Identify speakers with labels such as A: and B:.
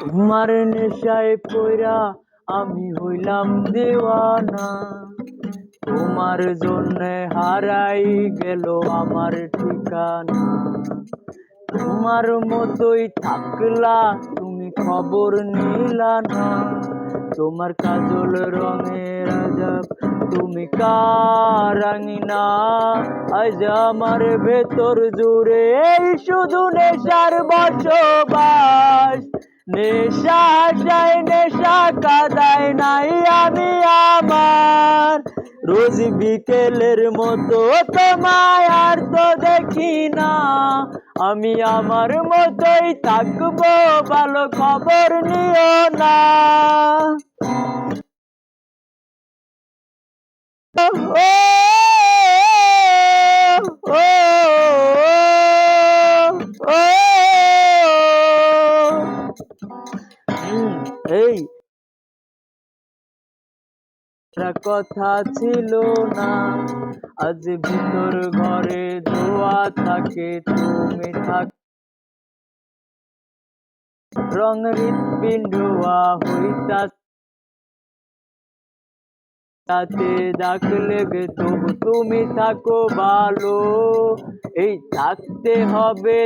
A: তোমার নেশায় পইরা আমি হইলাম দেওয়ানা। তোমার জন্য হারাই গেল আমার ঠিকানা। তোমার মতোই থাকলা, তুমি খবর নিলা না তোমার কাজল রঙের আজাব তুমি কারাঙিনা আজ আমার ভেতর জুড়ে শুধু নেশার বসবাস। নেশা যায় নেশা কাদায় নাই আমি আমার। রোজ বিকেলের মতো তোমায় আর তো দেখি না। আমি আমার মতোই থাকব, ভালো খবর নিও না। ও এই। কথা ছিল না, আজ ভিতর ঘরে ধোয়া থাকে, তুমি থাক। রং হৃৎপিণ্ডুয়া হইতা তাতে দাগ লেগে তবু তুমি থাকো ভালো, এই থাকতে হবে